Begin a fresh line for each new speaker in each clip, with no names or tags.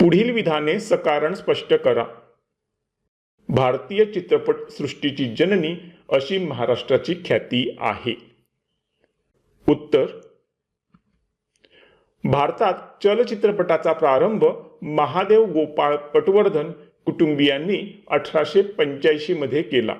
पुढील विधाने सकारण स्पष्ट करा. भारतीय चित्रपट सृष्टीची जननी अशी महाराष्ट्राची ख्याती आहे. उत्तर. भारतात चलचित्रपटाचा प्रारंभ महादेव गोपाळ पटवर्धन कुटुंबियांनी अठराशे पंच्याऐंशी मध्ये केला.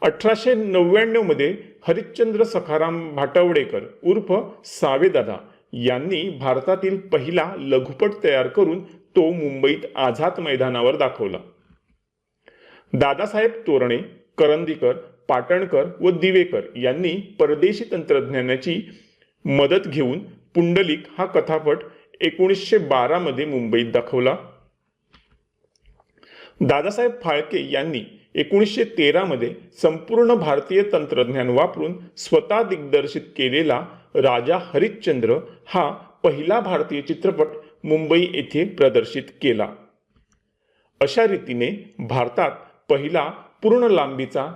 अठराशे नव्याण्णवमध्ये हरिश्चंद्र सखाराम भाटवडेकर उर्फ सावेदादा यांनी भारतातील पहिला लघुपट तयार करून तो मुंबईत आझाद मैदानावर दाखवला. दादासाहेब तोरणे करंदीकर पाटणकर व दिवेकर यांनी परदेशी तंत्रज्ञानाची मदत घेऊन पुंडलिक हा कथापट एकोणीसशे बारामध्ये मुंबईत दाखवला. दादासाहेब फाळके यांनी एकोणीसशे तेरामध्ये संपूर्ण भारतीय तंत्रज्ञान वापरून स्वतः दिग्दर्शित केलेला राजा हरिश्चंद्र हा पहिला भारतीय चित्रपट मुंबई येथे प्रदर्शित केला. अशा रीतीने भारतात पहिला पूर्ण लांबीचा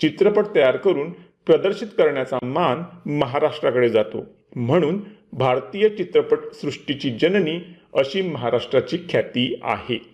चित्रपट तयार करून प्रदर्शित करण्याचा मान महाराष्ट्राकडे जातो. म्हणून भारतीय चित्रपट सृष्टीची जननी अशी महाराष्ट्राची ख्याती आहे.